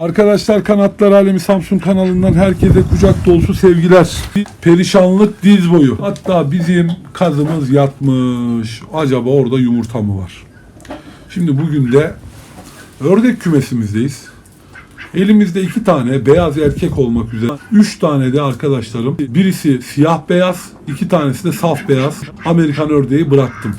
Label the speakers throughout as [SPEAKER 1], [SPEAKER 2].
[SPEAKER 1] Arkadaşlar Kanatlar Alemi Samsun kanalından herkese kucak dolusu sevgiler. Perişanlık diz boyu. Hatta bizim kazımız yatmış. Acaba orada yumurta mı var? Şimdi bugün de ördek kümesimizdeyiz. Elimizde iki tane beyaz erkek olmak üzere. Üç tane de arkadaşlarım. Birisi siyah beyaz, iki tanesi de saf beyaz. Amerikan ördeği bıraktım.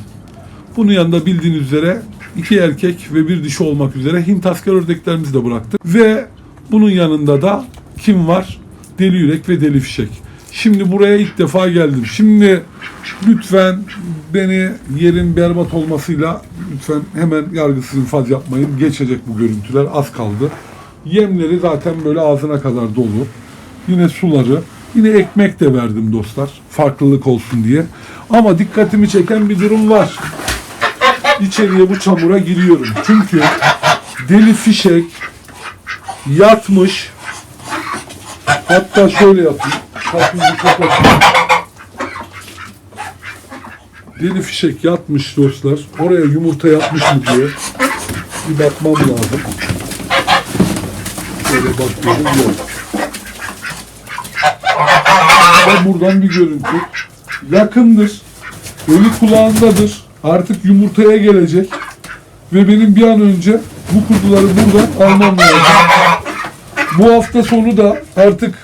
[SPEAKER 1] Bunun yanında bildiğiniz üzere iki erkek ve bir dişi olmak üzere Hint asker ördeklerimizi de bıraktık. Ve bunun yanında da kim var? Deli Yürek ve Deli Fişek. Şimdi buraya ilk defa geldim. Şimdi lütfen beni yerin berbat olmasıyla lütfen hemen yargısız infaz yapmayın. Geçecek bu görüntüler az kaldı. Yemleri zaten böyle ağzına kadar dolu. Yine suları. Yine ekmek de verdim dostlar. Farklılık olsun diye. Ama dikkatimi çeken bir durum var içeriye bu çamura giriyorum. Çünkü deli fişek yatmış. Hatta şöyle yapayım. Kapıyı kapatayım. Deli fişek yatmış dostlar. Oraya yumurta yapmış mı diye bir bakmam lazım. Şöyle bakıyorum yok. Ve buradan bir görüntü. Yakındır. Ölü kulağındadır. Artık yumurtaya gelecek. Ve benim bir an önce bu kuzuları buradan almam lazım. Bu hafta sonu da artık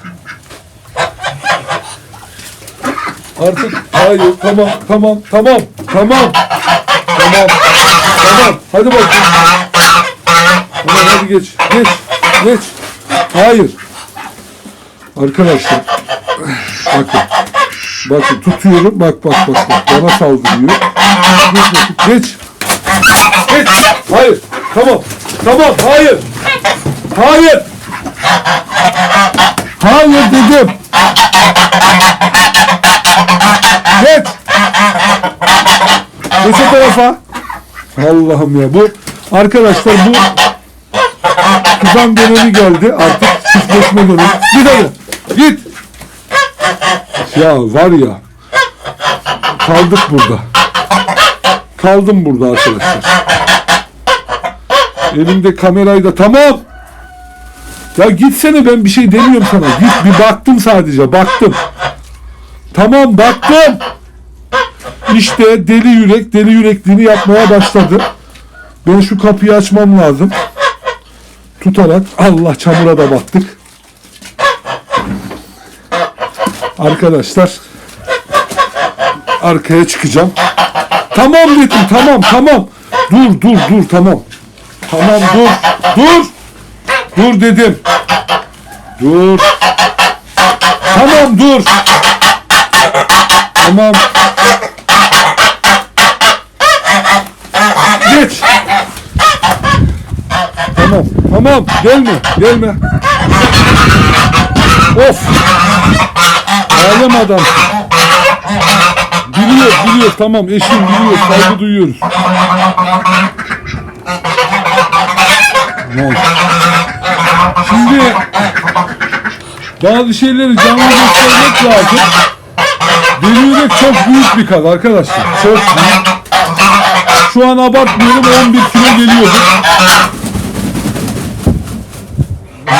[SPEAKER 1] artık hayır tamam tamam tamam tamam. Tamam tamam. Hadi bakayım. Tamam hadi geç geç geç. Hayır. Arkadaşlar bakın bakın tutuyorum. Bak bak bak bak. Bana saldırıyor. Geç. Geç. Geç hayır. Tamam. Tamam. Hayır. Hayır. Hayır dedim. Geç. Geç o tarafa. Allah'ım ya. Bu arkadaşlar bu kızan dönemi geldi. Artık çiftleşme dönemi. Git hadi git ya var ya kaldık burada. Kaldım burada arkadaşlar. Elimde kamerayı da tamam. Ya gitsene ben bir şey demiyorum sana. Git bir baktım sadece baktım. Tamam baktım. İşte deli yürek deli yürekliğini yapmaya başladı. Ben şu kapıyı açmam lazım. Tutarak Allah çamura da battık arkadaşlar arkaya çıkacağım. Tamam dedim tamam tamam. Dur dur dur tamam. Tamam dur dur. Dur dedim. Dur. Tamam dur. Tamam. Geç. Tamam tamam. Gelme gelme. Of alem adam biliyor biliyor tamam eşim biliyor saygı duyuyoruz? Şimdi bazı şeyleri canlı göstermek lazım. Deli yürek çok büyük bir kaz arkadaşlar. Çok büyük. Şu an abartmıyorum 11 kilo geliyordu.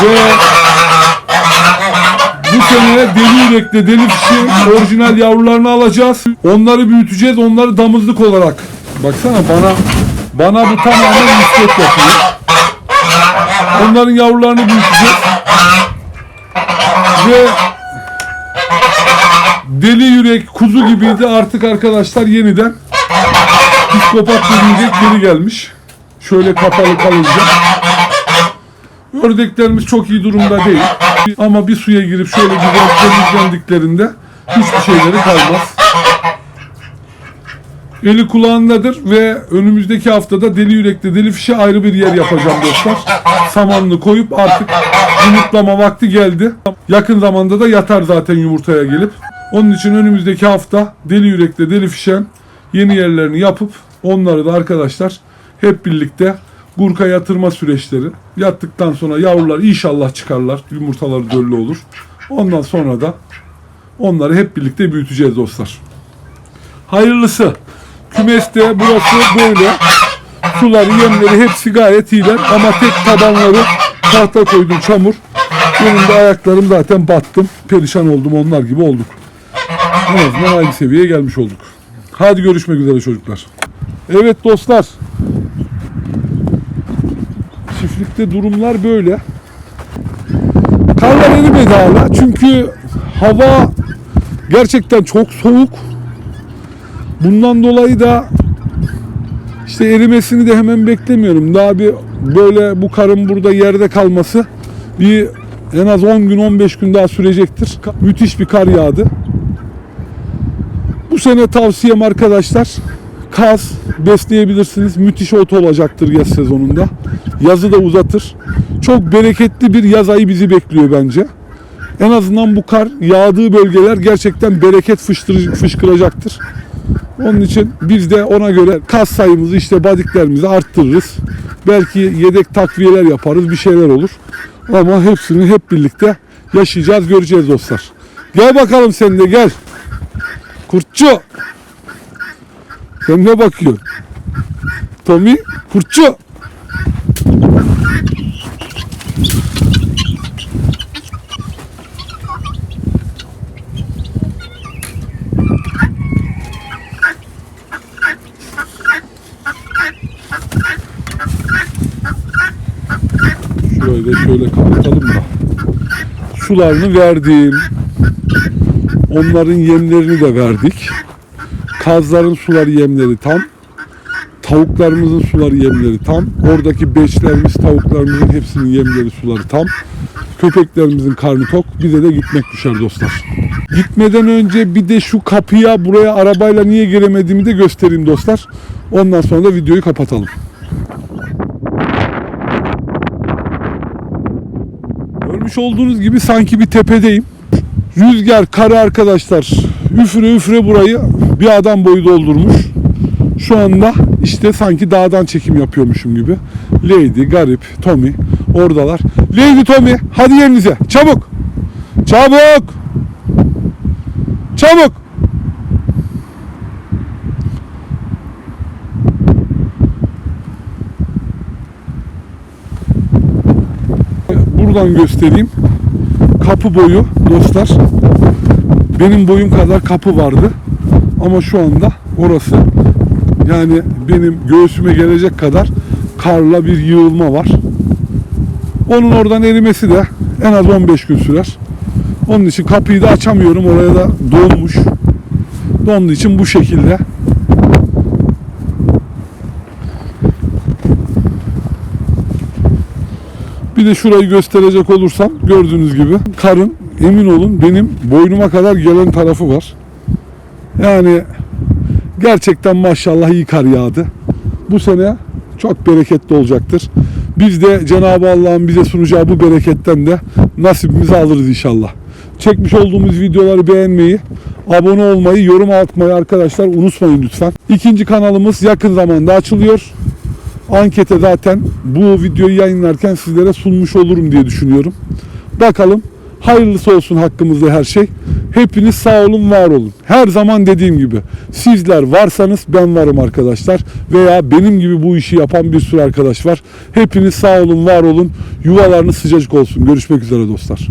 [SPEAKER 1] Ve sene deli yürekle deli fişi orijinal yavrularını alacağız. Onları büyüteceğiz. Onları damızlık olarak. Baksana bana bana bu tamamen nispet yapıyor. Onların yavrularını büyüteceğiz. Ve deli yürek kuzu gibiydi artık arkadaşlar yeniden psikopat deli yürek geri gelmiş. Şöyle kapalı kalınca. Ördeklerimiz çok iyi durumda değil. Ama bir suya girip şöyle güzel temizlendiklerinde hiçbir şeyleri kalmaz. Eli kulağındadır ve önümüzdeki haftada deli yürekli deli fişe ayrı bir yer yapacağım dostlar. Samanını koyup artık yumurtlama vakti geldi. Yakın zamanda da yatar zaten yumurtaya gelip. Onun için önümüzdeki hafta deli yürekli deli fişen yeni yerlerini yapıp onları da arkadaşlar hep birlikte Gurka yatırma süreçleri. Yattıktan sonra yavrular inşallah çıkarlar. Yumurtaları döllü olur. Ondan sonra da onları hep birlikte büyüteceğiz dostlar. Hayırlısı. Kümeste burası böyle. Suları, yemleri hepsi gayet iyiler. Ama tek tabanları Tahta koydum çamur. Benim de ayaklarım zaten battım. Perişan oldum onlar gibi olduk. En azından aynı seviyeye gelmiş olduk. Hadi görüşmek üzere çocuklar. Evet dostlar. Çiftlikte durumlar böyle. Karlar erimedi hala. Çünkü hava gerçekten çok soğuk. Bundan dolayı da işte erimesini de hemen beklemiyorum. Daha bir böyle bu karın burada yerde kalması bir en az 10 gün 15 gün daha sürecektir. Müthiş bir kar yağdı. Bu sene tavsiyem arkadaşlar kaz besleyebilirsiniz. Müthiş ot olacaktır yaz sezonunda. Yazı da uzatır. Çok bereketli bir yaz ayı bizi bekliyor bence. En azından bu kar yağdığı bölgeler gerçekten bereket fışkıracaktır. Onun için biz de ona göre kas sayımızı işte badiklerimizi arttırırız. Belki yedek takviyeler yaparız bir şeyler olur. Ama hepsini hep birlikte yaşayacağız göreceğiz dostlar. Gel bakalım sen de gel. Kurtçu. Sen ne bakıyorsun? Tommy kurtçu. Şöyle şöyle kapatalım da. Sularını verdim. Onların yemlerini de verdik. Kazların suları yemleri tam. Tavuklarımızın suları yemleri tam. Oradaki beçlerimiz tavuklarımızın hepsinin yemleri suları tam. Köpeklerimizin karnı tok. Bize de gitmek düşer dostlar. Gitmeden önce bir de şu kapıya buraya arabayla niye giremediğimi de göstereyim dostlar. Ondan sonra da videoyu kapatalım. Görmüş olduğunuz gibi sanki bir tepedeyim. Rüzgar, karı arkadaşlar üfüre üfüre burayı bir adam boyu doldurmuş. Şu anda işte sanki dağdan çekim yapıyormuşum gibi. Lady, Garip, Tommy oradalar. Lady, Tommy hadi yerinize çabuk. Çabuk. Çabuk. Buradan göstereyim. Kapı boyu dostlar. Benim boyum kadar kapı vardı. Ama şu anda orası yani benim göğsüme gelecek kadar karla bir yığılma var. Onun oradan erimesi de en az 15 gün sürer. Onun için kapıyı da açamıyorum. Oraya da donmuş. Donduğu için bu şekilde. Bir de şurayı gösterecek olursam gördüğünüz gibi karın emin olun benim boynuma kadar gelen tarafı var. Yani gerçekten maşallah iyi kar yağdı. Bu sene çok bereketli olacaktır. Biz de Cenab-ı Allah'ın bize sunacağı bu bereketten de nasibimizi alırız inşallah. Çekmiş olduğumuz videoları beğenmeyi, abone olmayı, yorum atmayı arkadaşlar unutmayın lütfen. İkinci kanalımız yakın zamanda açılıyor. Ankete zaten bu videoyu yayınlarken sizlere sunmuş olurum diye düşünüyorum. Bakalım hayırlısı olsun hakkımızda her şey. Hepiniz sağ olun, var olun. Her zaman dediğim gibi sizler varsanız ben varım arkadaşlar. Veya benim gibi bu işi yapan bir sürü arkadaş var. Hepiniz sağ olun, var olun. Yuvalarınız sıcacık olsun. Görüşmek üzere dostlar.